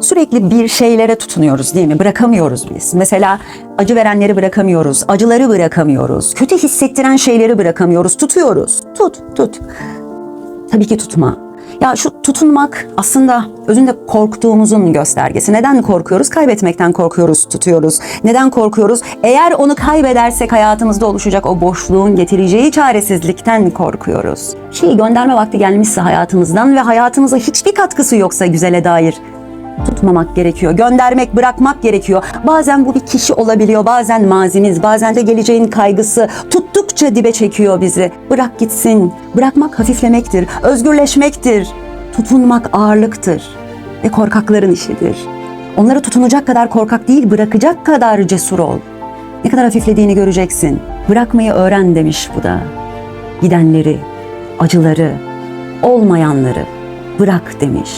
Sürekli bir şeylere tutunuyoruz değil mi? Bırakamıyoruz biz. Mesela acı verenleri bırakamıyoruz, acıları bırakamıyoruz, kötü hissettiren şeyleri bırakamıyoruz, tutuyoruz. Tut, tut. Tabii ki tutma. Ya şu tutunmak aslında özünde korktuğumuzun göstergesi. Neden korkuyoruz? Kaybetmekten korkuyoruz, tutuyoruz. Neden korkuyoruz? Eğer onu kaybedersek hayatımızda oluşacak o boşluğun getireceği çaresizlikten korkuyoruz. Şeyi gönderme vakti gelmişse hayatımızdan ve hayatımıza hiçbir katkısı yoksa güzele dair tutmamak gerekiyor. Göndermek, bırakmak gerekiyor. Bazen bu bir kişi olabiliyor, bazen mazimiz, bazen de geleceğin kaygısı tuttukça dibe çekiyor bizi. Bırak gitsin. Bırakmak hafiflemektir, özgürleşmektir. Tutunmak ağırlıktır ve korkakların işidir. Onlara tutunacak kadar korkak değil, bırakacak kadar cesur ol. Ne kadar hafiflediğini göreceksin. Bırakmayı öğren demiş bu da. Gidenleri, acıları, olmayanları bırak demiş.